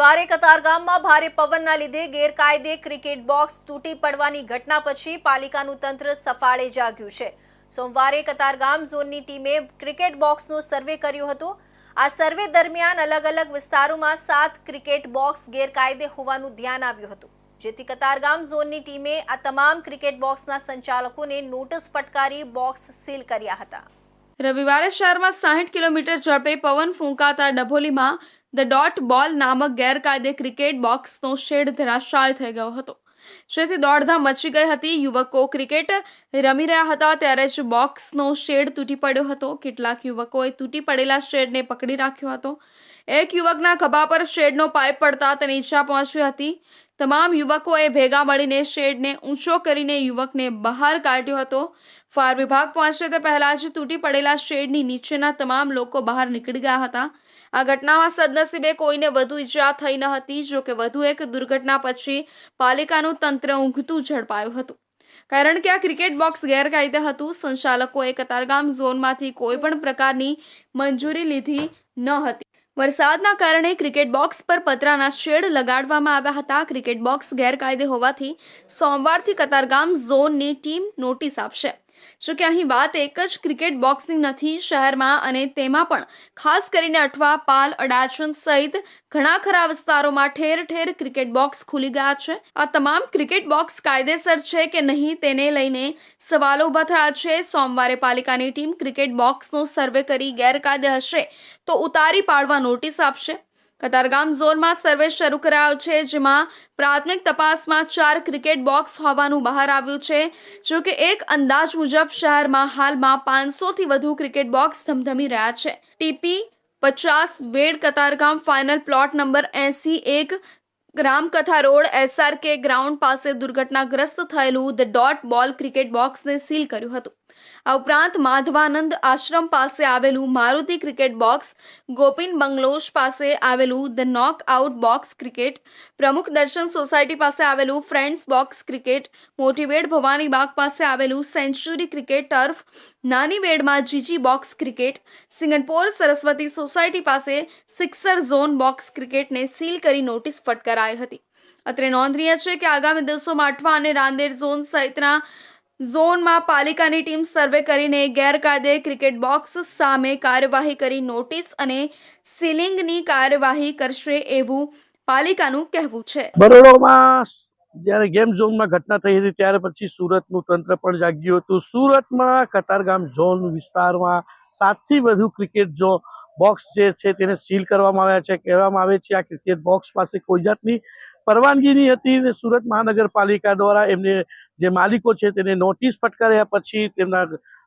વારે કતારગામમાં ભારે પવનના લીધે ગેરકાયદે ક્રિકેટ બોક્સ તૂટી પડવાની ઘટના પછી પાલિકાનું તંત્ર સફાળે જાગ્યું છે. સોમવારે કતારગામ ઝોનની ટીમે ક્રિકેટ બોક્સનો સર્વે કર્યો હતો. આ સર્વે દરમિયાન અલગ અલગ વિસ્તારોમાં સાત ક્રિકેટ બોક્સ ગેરકાયદે હોવાનું ધ્યાન આવ્યું હતું. જેથી કતારગામ ઝોનની ટીમે આ તમામ ક્રિકેટ બોક્સના સંચાલકોને નોટિસ ફટકારી બોક્સ સીલ કર્યા હતા. રવિવારે શહેરમાં સાહીઠ કિલોમીટર ઝડપે પવન ફૂંકાતા ડભોલીમાં ધ ડોટ બોલ નામક ગેરકાયદે ક્રિકેટ બોક્સનો શેડ ધરાશાય થઈ ગયો હતો. જેથી દોડધામ મચી ગઈ હતી. યુવકો ક્રિકેટ રમી રહ્યા હતા ત્યારે જ બોક્સનો શેડ તૂટી પડ્યો હતો. કેટલાક યુવકોએ તૂટી પડેલા શેડને પકડી રાખ્યો હતો. એક યુવકના ખભા પર શેડનો પાઇપ પડતા તેને ઈજા પહોંચી હતી. તમામ યુવકોએ ભેગા મળીને શેડને ઊંચો કરીને યુવકને બહાર કાઢ્યો હતો. ફાયર વિભાગ પહોંચે તે પહેલાં જ તૂટી પડેલા શેડની નીચેના તમામ લોકો બહાર નીકળી ગયા હતા. આ ઘટનામાં સદનસીબે કોઈને વધુ ઈજા થઈ ન હતી, જો કે વધુ એક દુર્ઘટના પછી પાલિકાનું તંત્ર ઊંઘતું ઝડપાયું હતું. કારણ કે આ ક્રિકેટ બોક્સ ગેરકાયદે હતું, સંચાલકોએ કતારગામ ઝોનમાંથી કોઈ પણ પ્રકારની મંજૂરી લીધી ન હતી. વરસાદના કારણે ક્રિકેટ બોક્સ પર પતરાના શેડ લગાડવામાં આવ્યા હતા. ક્રિકેટ બોક્સ ગેરકાયદે હોવાથી સોમવારથી કતારગામ ઝોનની ટીમ નોટિસ આપશે. જો કે અહીં વાત એક જ ક્રિકેટ બોક્સની નથી, શહેરમાં અને તેમાં પણ ખાસ કરીને અઠવા, પાલ અડાચન સહિત ઘણા ખરા વિસ્તારોમાં ઠેર ઠેર ક્રિકેટ બોક્સ ખુલી ગયા છે. આ તમામ ક્રિકેટ બોક્સ કાયદેસર છે કે નહીં તેને લઈને સવાલો ઊભા થયા છે. સોમવારે પાલિકાની ટીમ ક્રિકેટ બોક્સનો સર્વે કરી ગેરકાયદે હશે તો ઉતારી પાડવા નોટિસ આપશે. કતારગામ ઝોનમાં સર્વે શરૂ કરાયો છે, જેમાં પ્રાથમિક તપાસમાં ચાર ક્રિકેટ બોક્સ હોવાનું બહાર આવ્યું છે. જો કે એક અંદાજ મુજબ શહેરમાં હાલમાં પાંચસોથી વધુ ક્રિકેટ બોક્સ ધમધમી રહ્યા છે. ટીપી પચાસ, Ved Katargam final plot number AC એક રામકથા રોડ, એસઆરકે ગ્રાઉન્ડ પાસે દુર્ઘટનાગ્રસ્ત થયેલું ધ ડોટ બોલ ક્રિકેટ બોક્સને સીલ કર્યું હતું. આ ઉપરાંત માધવાનંદ આશ્રમ પાસે આવેલું Maruti cricket box, Gopin bungalows પાસે આવેલું the knock out box cricket, Pramukh Darshan society પાસે આવેલું ફ્રેન્ડ્સ બોક્સ ક્રિકેટ મોટી વેડ ભવાની બાગ પાસે આવેલું સેન્ચુરી ક્રિકેટ ટર્ફ, નાની વેડમાં GG box cricket, Singanpor Saraswati society પાસે સિક્સર ઝોન બોક્સ ક્રિકેટને સીલ કરી નોટિસ ફટકારાઈ હતી. અત્રે નોંધનીય છે કે આગામી દિવસોમાં અઠવા અને રાંદેર ઝોન સહિતના ઝોનમાં પાલિકાની ટીમ સર્વે કરીને ગેરકાયદે ક્રિકેટ બોક્સ સામે કાર્યવાહી કરી નોટિસ અને સીલિંગની કાર્યવાહી કરશે એવું પાલિકાનું કહેવું છે. બરોડોમાં જ્યારે ગેમ ઝોનમાં ઘટના થઈ હતી ત્યારે પછી સુરતનું તંત્ર પણ જાગ્યું હતું. સુરતમાં કતારગામ ઝોન વિસ્તારમાં સાતથી વધુ ક્રિકેટ જો બોક્સ જે છે તેને સીલ કરવામાં આવ્યા છે. કહેવામાં આવે છે આ ક્રિકેટ બોક્સ પાસે કોઈ જાતની પરવાનગી નહીં હતી ને સુરત મહાનગરપાલિકા દ્વારા એમને જે માલિકો છે તેને નોટિસ ફટકાર્યા પછી તેમના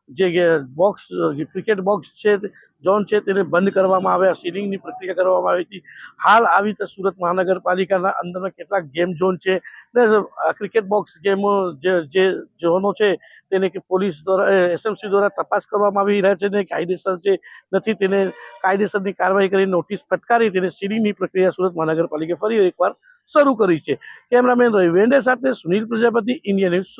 જે બોક્સ ક્રિકેટ બોક્સ છે ઝોન છે, તેને બંધ કરવામાં આવ્યા. સીલિંગની પ્રક્રિયા કરવામાં આવી હતી. હાલ આવી રીતે સુરત મહાનગરપાલિકાના અંદરના કેટલાક ગેમ ઝોન છે. ને ક્રિકેટ બોક્સ ગેમો જે જે ઝોનો છે, તેને કે પોલીસ દ્વારા એસએમસી દ્વારા તપાસ કરવામાં આવી રહ્યા છે ને કાયદેસર જે નથી તેને કાયદેસરની કાર્યવાહી કરી નોટિસ ફટકારી તેને સીલિંગની પ્રક્રિયા સુરત મહાનગરપાલિકાએ ફરી એકવાર શરૂ કરી છે. કેમેરામેન રવિ વેન્ડે સાથે સુનિલ પ્રજાપતિ ઇન્ડિયન ન્યૂઝ